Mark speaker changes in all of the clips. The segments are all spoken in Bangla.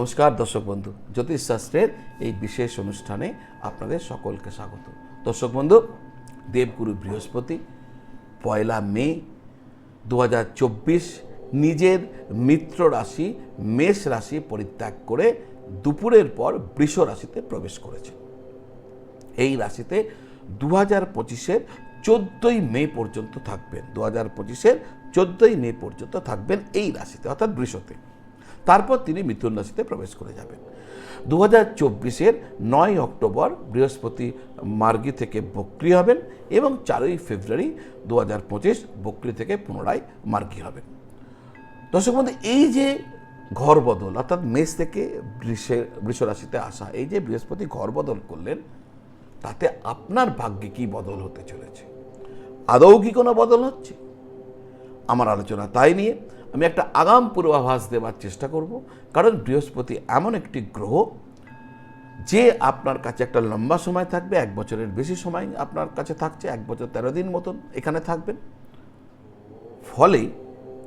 Speaker 1: নমস্কার, দর্শক বন্ধু। জ্যোতিষশাস্ত্রের এই বিশেষ অনুষ্ঠানে আপনাদের সকলকে স্বাগত। দর্শক বন্ধু, দেবগুরু বৃহস্পতি, পয়লা মে দু হাজার চব্বিশ, নিজের মিত্র রাশি, মেষ রাশি পরিত্যাগ করে দুপুরের পর বৃষ রাশিতে প্রবেশ করেছে। এই রাশিতে দু হাজার পঁচিশের চোদ্দোই মে পর্যন্ত থাকবেন। দু হাজার পঁচিশের চোদ্দোই মে পর্যন্ত থাকবেন এই রাশিতে, অর্থাৎ বৃষতে। তারপর তিনি মিথুন রাশিতে প্রবেশ করে যাবেন। দু হাজার চব্বিশের নয় অক্টোবর বৃহস্পতি মার্গী থেকে বক্রি হবেন এবং চারই ফেব্রুয়ারি দু হাজার পঁচিশ বক্রি থেকে পুনরায় মার্গী হবেন। দর্শক বন্ধু, এই যে ঘর বদল, অর্থাৎ মেষ থেকে বৃষের বৃষ রাশিতে আসা, এই যে বৃহস্পতি ঘর বদল করলেন, তাতে আপনার ভাগ্যে কি বদল হতে চলেছে? আদৌ কি কোনো বদল হচ্ছে? আমার আলোচনা তাই নিয়ে আমি একটা আগাম পূর্বাভাস দেওয়ার চেষ্টা করব। কারণ বৃহস্পতি এমন একটি গ্রহ, যে আপনার কাছে একটা লম্বা সময় থাকবে, এক বছরের বেশি সময় আপনার কাছে থাকছে, এক বছর তেরো দিন মতন এখানে থাকবেন। ফলে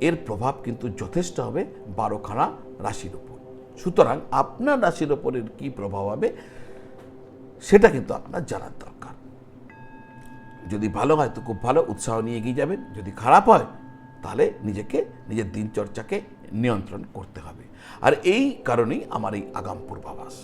Speaker 1: এর প্রভাব কিন্তু যথেষ্ট হবে বারোখানা রাশির উপর। সুতরাং আপনার রাশির ওপরের কী প্রভাব হবে, সেটা কিন্তু আপনার জানার দরকার। যদি ভালো হয় তো খুব ভালো, উৎসাহ নিয়ে এগিয়ে যাবেন। যদি খারাপ হয় তাহলে নিজেকে, নিজের দিনচর্চাকে নিয়ন্ত্রণ করতে হবে। আর এই কারণেই আমার এই আগাম পূর্বাভাস।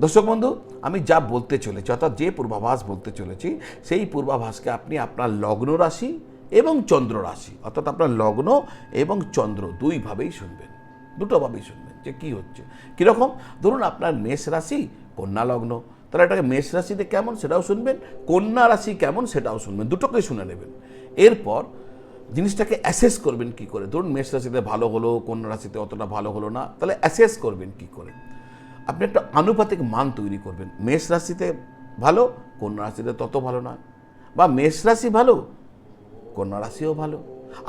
Speaker 1: দর্শক বন্ধু, আমি যা বলতে চলেছি, অর্থাৎ যে পূর্বাভাস বলতে চলেছি, সেই পূর্বাভাসকে আপনি আপনার লগ্ন রাশি এবং চন্দ্র রাশি, অর্থাৎ আপনার লগ্ন এবং চন্দ্র দুইভাবেই শুনবেন। দুটোভাবেই শুনবেন যে কি হচ্ছে। কীরকম? ধরুন আপনার মেষ রাশি, কন্যা লগ্ন, তাহলে এটাকে মেষ রাশিতে কেমন সেটাও শুনবেন, কন্যা রাশি কেমন সেটাও শুনবেন, দুটোকেই শুনে নেবেন। এরপর জিনিসটাকে অ্যাসেস করবেন কি করে? ধরুন মেষ রাশিতে ভালো হলো কন্যা রাশিতে অতটা ভালো হলো না, তাহলে অ্যাসেস করবেন কি করে? আপনি একটা আনুপাতিক মান তৈরি করবেন। মেষ রাশিতে ভালো কন্যা রাশিতে তত ভালো নয় বা মেষ রাশি ভালো কন্যা রাশিও ভালো।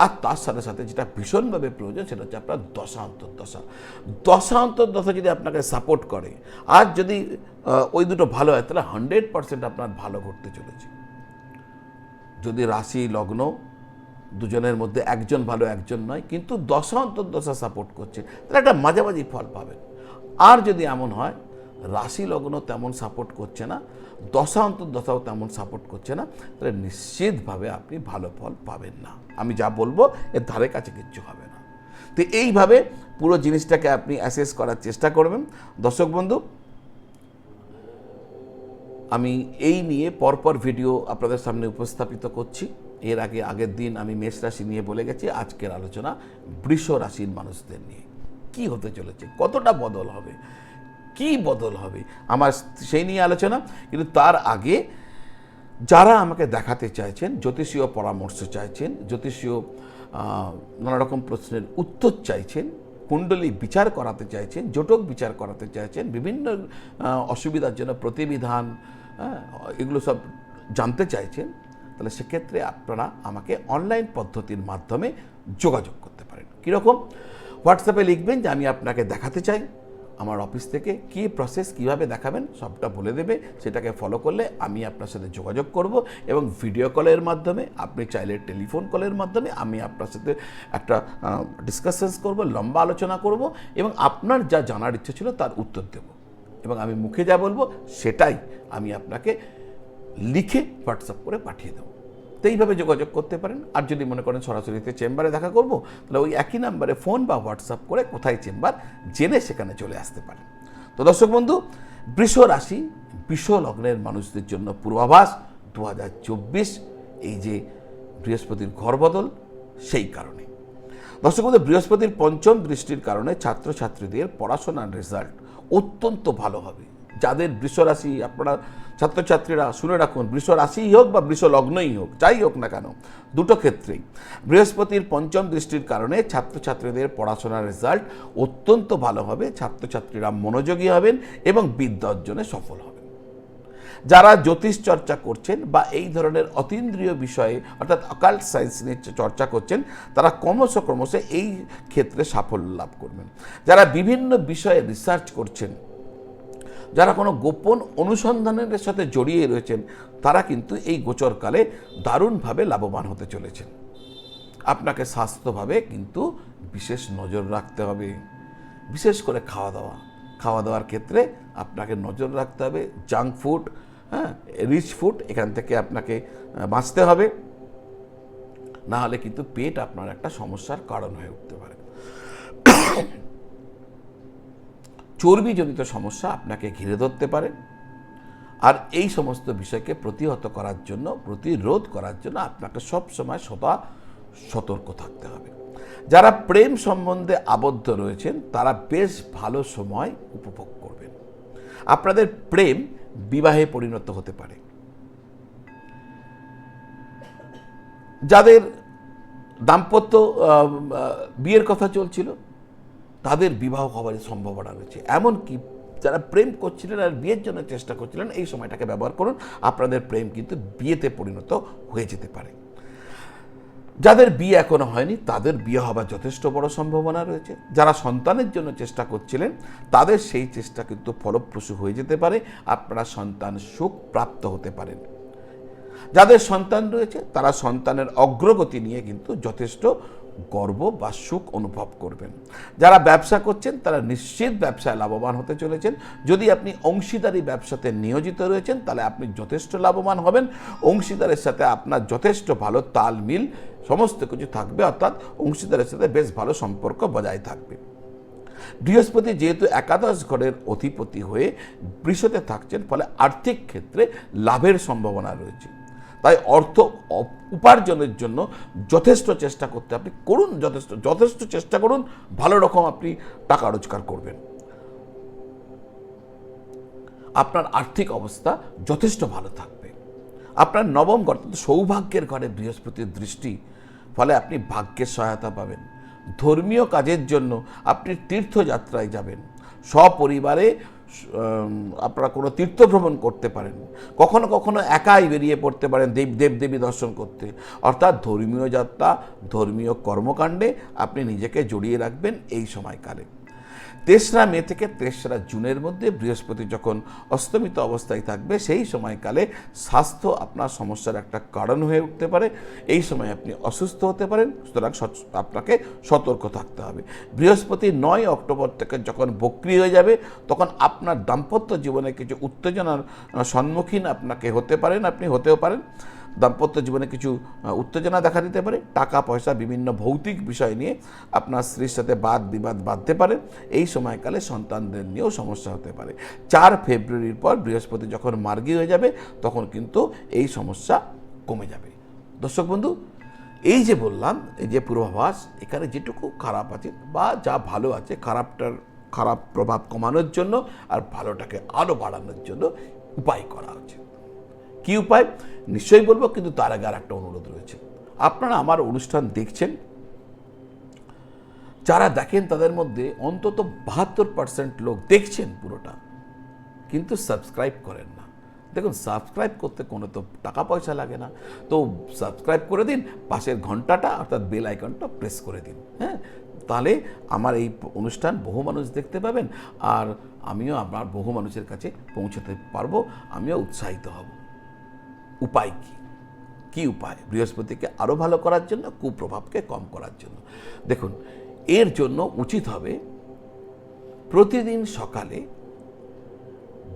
Speaker 1: আর তার সাথে সাথে যেটা ভীষণভাবে প্রয়োজন, সেটা হচ্ছে আপনার দশা অন্তর্দশা। দশা অন্তর্দশা যদি আপনাকে সাপোর্ট করে, আর যদি ওই দুটো ভালো হয়, তাহলে হান্ড্রেড পার্সেন্ট আপনার ভালো ঘটতে চলেছে। যদি রাশি লগ্ন দুজনের মধ্যে একজন ভালো, একজন নয়, কিন্তু দশা অন্তর্দশা সাপোর্ট করছে। তাহলে একটা মাঝামাঝি ফল পাবেন। আর যদি এমন হয়, রাশি লগ্ন তেমন সাপোর্ট করছে না, দশা অন্তর্দশাও তেমন সাপোর্ট করছে না, তাহলে নিশ্চিতভাবে আপনি ভালো ফল পাবেন না। আমি যা বলব, এর ধারে কাছে কিচ্ছু হবে না। তো এইভাবে পুরো জিনিসটাকে আপনি অ্যাসেস করার চেষ্টা করবেন। দর্শক বন্ধু, আমি এই নিয়ে পরপর ভিডিও আপনাদের সামনে উপস্থাপিত করছি। এর আগে আগের দিন আমি মেষ রাশি নিয়ে বলে গেছি আজকের আলোচনা বৃষ রাশির মানুষদের নিয়ে। কি হতে চলেছে? কতটা বদল হবে? কি বদল হবে? আমার সেই নিয়ে আলোচনা কিন্তু তার আগে যারা আমাকে দেখাতে চাইছেন জ্যোতিষীয় পরামর্শ চাইছেন জ্যোতিষীয় নানা রকম প্রশ্নের উত্তর চাইছেন কুণ্ডলী বিচার করাতে চাইছেন জটক বিচার করাতে চাইছেন বিভিন্ন অসুবিধার জন্য প্রতিবিধান হ্যাঁ, এগুলো সব জানতে চাইছেন তাহলে সেক্ষেত্রে আপনারা আমাকে অনলাইন পদ্ধতির মাধ্যমে যোগাযোগ করতে পারেন। কীরকম? হোয়াটসঅ্যাপে লিখবেন যে, আমি আপনাকে দেখাতে চাই। আমার অফিস থেকে কী প্রসেস কীভাবে দেখাবেন সবটা বলে দেবে। সেটাকে ফলো করলে আমি আপনার সাথে যোগাযোগ করব এবং ভিডিও কলের মাধ্যমে, আপনি চাইলে টেলিফোন কলের মাধ্যমে আমি আপনার সাথে একটা ডিসকাশনস করব, লম্বা আলোচনা করব এবং আপনার যা জানার ইচ্ছে ছিল তার উত্তর দেব। এবং আমি মুখে যা বলব সেটাই আমি আপনাকে লিখে হোয়াটসঅ্যাপ করে পাঠিয়ে দেবো। তো এইভাবে যোগাযোগ করতে পারেন। আর যদি মনে করেন সরাসরিতে চেম্বারে দেখা করব, তাহলে ওই একই নাম্বারে ফোন বা হোয়াটসঅ্যাপ করে কোথায় চেম্বার জেনে সেখানে চলে আসতে পারেন। তো দর্শক বন্ধু, বৃষ রাশি বিষ লগ্নের মানুষদের জন্য পূর্বাভাস দু হাজার চব্বিশ, এই যে বৃহস্পতির ঘর বদল, সেই কারণে। দর্শক বন্ধু, বৃহস্পতির পঞ্চম দৃষ্টির কারণে ছাত্রছাত্রীদের পড়াশোনার রেজাল্ট অত্যন্ত ভালো হবে। যাদের বৃষ রাশি, আপনারা ছাত্রছাত্রীরা শুনে রাখুন, বৃষ রাশিই হোক বা বৃষ লগ্নই হোক, যাই হোক না কেন, দুটো ক্ষেত্রেই। বৃহস্পতির পঞ্চম দৃষ্টির কারণে ছাত্রছাত্রীদের পড়াশোনার রেজাল্ট অত্যন্ত ভালো হবে, ছাত্রছাত্রীরা মনোযোগী হবেন এবং বিদ্যা অর্জনে সফল হবেন। যারা জ্যোতিষ চর্চা করছেন বা এই ধরনের অতীন্দ্রিয় বিষয়ে, অর্থাৎ অকাল্ট সায়েন্স নিয়ে চর্চা করছেন, তারা ক্রমশ ক্রমশ এই ক্ষেত্রে সাফল্য লাভ করবেন। যারা বিভিন্ন বিষয়ে রিসার্চ করছেন যারা কোনো গোপন অনুসন্ধানের সাথে জড়িয়ে রয়েছেন, তারা কিন্তু এই গোচরকালে দারুণভাবে লাভবান হতে চলেছেন। আপনাকে স্বাস্থ্যভাবে কিন্তু বিশেষ নজর রাখতে হবে। বিশেষ করে খাওয়া দাওয়া খাওয়া দাওয়ার ক্ষেত্রে আপনাকে নজর রাখতে হবে। জাঙ্ক ফুড হ্যাঁ রিচ ফুড, এখান থেকে আপনাকে বাঁচতে হবে। না হলে কিন্তু পেট আপনার একটা সমস্যার কারণ হয়ে উঠতে পারে। চর্বিজনিত সমস্যা আপনাকে ঘিরে ধরতে পারে। আর এই সমস্ত বিষয়কে প্রতিহত করার জন্য, প্রতিরোধ করার জন্য আপনাকে সবসময় সদা সতর্ক থাকতে হবে। যারা প্রেম সম্বন্ধে আবদ্ধ রয়েছেন, তারা বেশ ভালো সময় উপভোগ করবেন। আপনাদের প্রেম বিবাহে পরিণত হতে পারে। যাদের দাম্পত্য বিয়ের কথা চলছিল তাদের বিবাহ হওয়ার সম্ভাবনা রয়েছে। এমনকি যারা প্রেম করছিলেন আর বিয়ের জন্য চেষ্টা করছিলেন, এই সময়টাকে ব্যবহার করুন, আপনাদের প্রেম কিন্তু বিয়েতে পরিণত হয়ে যেতে পারে। যাদের বিয়ে এখনও হয়নি, তাদের বিয়ে হবার যথেষ্ট বড় সম্ভাবনা রয়েছে। যারা সন্তানের জন্য চেষ্টা করছিলেন, তাদের সেই চেষ্টা কিন্তু ফলপ্রসূ হয়ে যেতে পারে। আপনারা সন্তান সুখ প্রাপ্ত হতে পারেন। যাদের সন্তান রয়েছে, তারা সন্তানের অগ্রগতি নিয়ে কিন্তু যথেষ্ট গর্ব বা সুখ অনুভব করবেন। যারা ব্যবসা করছেন, তারা নিশ্চিত ব্যবসায় লাভবান হতে চলেছেন। যদি আপনি অংশীদারি ব্যবসাতে নিয়োজিত রয়েছেন, তাহলে আপনি যথেষ্ট লাভবান হবেন। অংশীদারের সাথে আপনার যথেষ্ট ভালো তাল মিল সমস্ত কিছু থাকবে, অর্থাৎ অংশীদারের সাথে বেশ ভালো সম্পর্ক বজায় থাকবে। বৃহস্পতি যেহেতু একাদশ ঘরের অধিপতি হয়ে বৃষতে থাকছেন, ফলে আর্থিক ক্ষেত্রে লাভের সম্ভাবনা রয়েছে। তাই অর্থ উপার্জনের জন্য যথেষ্ট চেষ্টা করতে আপনি করুন, যথেষ্ট যথেষ্ট চেষ্টা করুন, ভালো রকম আপনি টাকা রোজগার করবেন। আপনার আর্থিক অবস্থা যথেষ্ট ভালো থাকবে। আপনার নবম ঘর সৌভাগ্যের ঘরে বৃহস্পতির দৃষ্টি, ফলে আপনি ভাগ্যের সহায়তা পাবেন। ধর্মীয় কাজের জন্য আপনি তীর্থযাত্রায় যাবেন। সপরিবারে আপনারা কোনো তীর্থ ভ্রমণ করতে পারেন। কখনো কখনো একাই বেরিয়ে পড়তে পারেন দেব দেবদেবী দর্শন করতে। অর্থাৎ ধর্মীয় যাত্রা, ধর্মীয় কর্মকাণ্ডে আপনি নিজেকে জড়িয়ে রাখবেন এই সময়কালে। তেসরা মে থেকে তেসরা জুনের মধ্যে বৃহস্পতি যখন অস্তমিত অবস্থায় থাকবে, সেই সময়কালে স্বাস্থ্য আপনার সমস্যার একটা কারণ হয়ে উঠতে পারে। এই সময় আপনি অসুস্থ হতে পারেন, সুতরাং আপনাকে সতর্ক থাকতে হবে। বৃহস্পতি নয় অক্টোবর থেকে যখন বক্রি হয়ে যাবে, তখন আপনার দাম্পত্য জীবনে কিছু উত্তেজনার সম্মুখীন আপনাকে হতে পারেন, আপনি হতেও পারেন। দাম্পত্য জীবনে কিছু উত্তেজনা দেখা দিতে পারে, টাকা, পয়সা, বিভিন্ন ভৌতিক বিষয় নিয়ে আপনার স্ত্রীর সাথে বাদ বিবাদ বাঁধতে পারে। এই সময়কালে সন্তানদের নিয়েও সমস্যা হতে পারে। চার ফেব্রুয়ারির পর বৃহস্পতি যখন মার্গী হয়ে যাবে, তখন কিন্তু এই সমস্যা কমে যাবে। দর্শক বন্ধু, এই যে বললাম, এই যে পূর্বাভাস, এখানে যেটুকু খারাপ আছে বা যা ভালো আছে, খারাপটার, খারাপ প্রভাব কমানোর জন্য আর ভালোটাকে আরও বাড়ানোর জন্য উপায় করা উচিত। কি উপায় নিশ্চয়ই বলব, কিন্তু তার আগে আর একটা অনুরোধ রয়েছে। আপনারা আমার অনুষ্ঠান দেখছেন, যারা দেখেন তাদের মধ্যে অন্তত বাহাত্তর পার্সেন্ট লোক দেখছেন পুরোটা, কিন্তু সাবস্ক্রাইব করেন না। দেখুন সাবস্ক্রাইব করতে কোনো তো টাকা পয়সা লাগে না। তো সাবস্ক্রাইব করে দিন, পাশের ঘন্টাটা, অর্থাৎ বেল আইকনটা প্রেস করে দিন হ্যাঁ? তাহলে আমার এই অনুষ্ঠান বহু মানুষ দেখতে পাবেন, আর আমিও আপনার বহু মানুষের কাছে পৌঁছাতে পারব, আমিও উৎসাহিত হব। উপায় কি? কি উপায়? বৃহস্পতিকে আরও ভালো করার জন্য, কুপ্রভাবকে কম করার জন্য। দেখুন, এর জন্য উচিত হবে প্রতিদিন সকালে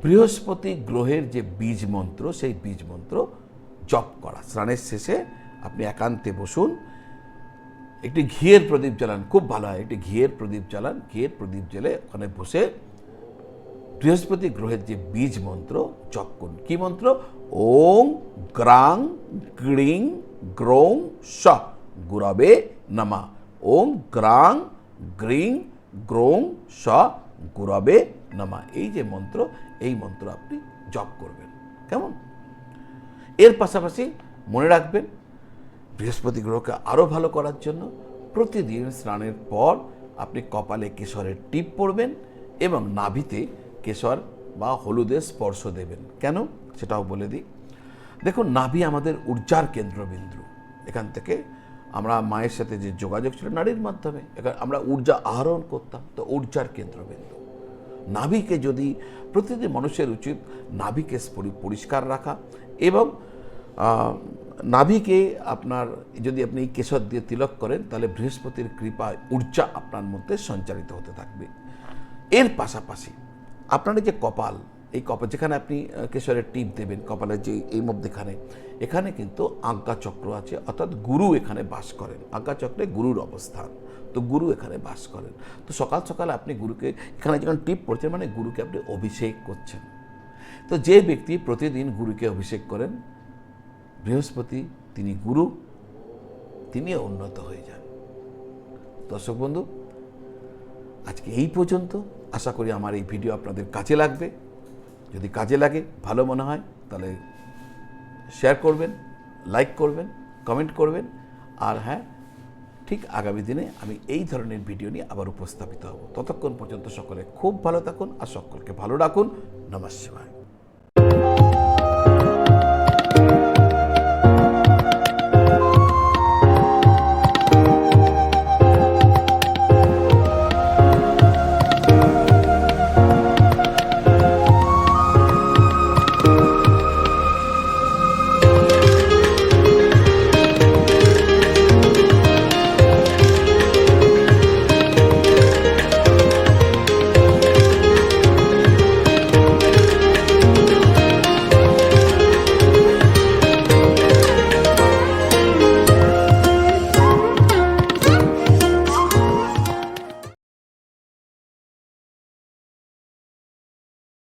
Speaker 1: বৃহস্পতি গ্রহের যে বীজ মন্ত্র, সেই বীজ মন্ত্র জপ করা। স্নানের শেষে আপনি একান্তে বসুন। একটি ঘিয়ের প্রদীপ জ্বালান, খুব ভালো হয়। একটি ঘিয়ের প্রদীপ জ্বালান, ঘিয়ের প্রদীপ জ্বেলে ওখানে বসে বৃহস্পতি গ্রহের যে বীজ মন্ত্র জপ করুন। কি মন্ত্র? ওং গ্রাং গ্রিং গ্রৌং স গুরবে নমা। ওং গ্রাং গ্রিং গ্রৌং স গুরবে নমা। এই যে মন্ত্র, এই মন্ত্র আপনি জপ করবেন। কেমন? এর পাশাপাশি মনে রাখবেন, বৃহস্পতি গ্রহকে আরও ভালো করার জন্য প্রতিদিন স্নানের পর আপনি কপালে কেশরের টিপ পরবেন এবং নাভিতে কেশর বা হলুদের স্পর্শ দেবেন। কেন? সেটাও বলে দিই। দেখুন, নাভি আমাদের ঊর্জার কেন্দ্রবিন্দু। এখান থেকে আমরা মায়ের সাথে যে যোগাযোগ ছিল নারীর মাধ্যমে, এখানে আমরা ঊর্জা আহরণ করতাম, তো ঊর্জার কেন্দ্রবিন্দু। নাভিকে যদি প্রতিটি মানুষের উচিত নাভিকে পরি- পরিষ্কার রাখা এবং নাভিকে আপনার যদি আপনি কেশর দিয়ে তিলক করেন, তাহলে বৃহস্পতির কৃপায় ঊর্জা আপনার মধ্যে সঞ্চারিত হতে থাকবে। এর পাশাপাশি আপনার যে কপাল এই কপাল, যেখানে আপনি কেশরের টিপ দেবেন, কপালের যে এই মধ্যেখানে এখানে কিন্তু আজ্ঞা চক্র আছে, অর্থাৎ গুরু এখানে বাস করেন। আজ্ঞা চক্রে গুরুর অবস্থান। তো গুরু এখানে বাস করেন। তো সকাল সকাল আপনি গুরুকে, এখানে যখন টিপ পড়ছেন মানে গুরুকে আপনি অভিষেক করছেন। তো যে ব্যক্তি প্রতিদিন গুরুকে অভিষেক করেন, বৃহস্পতি তিনি গুরু, তিনিও উন্নত হয়ে যান। দর্শক বন্ধু, আজকে এই পর্যন্ত। আশা করি আমার এই ভিডিও আপনাদের কাজে লাগবে। যদি কাজে লাগে, ভালো মনে হয়, তাহলে শেয়ার করবেন লাইক করবেন কমেন্ট করবেন। আর হ্যাঁ ঠিক আগামী দিনে আমি এই ধরনের ভিডিও নিয়ে আবার উপস্থাপিত হব। ততক্ষণ পর্যন্ত সকলে খুব ভালো থাকুন আর সকলকে ভালো রাখুন। নমস্কার।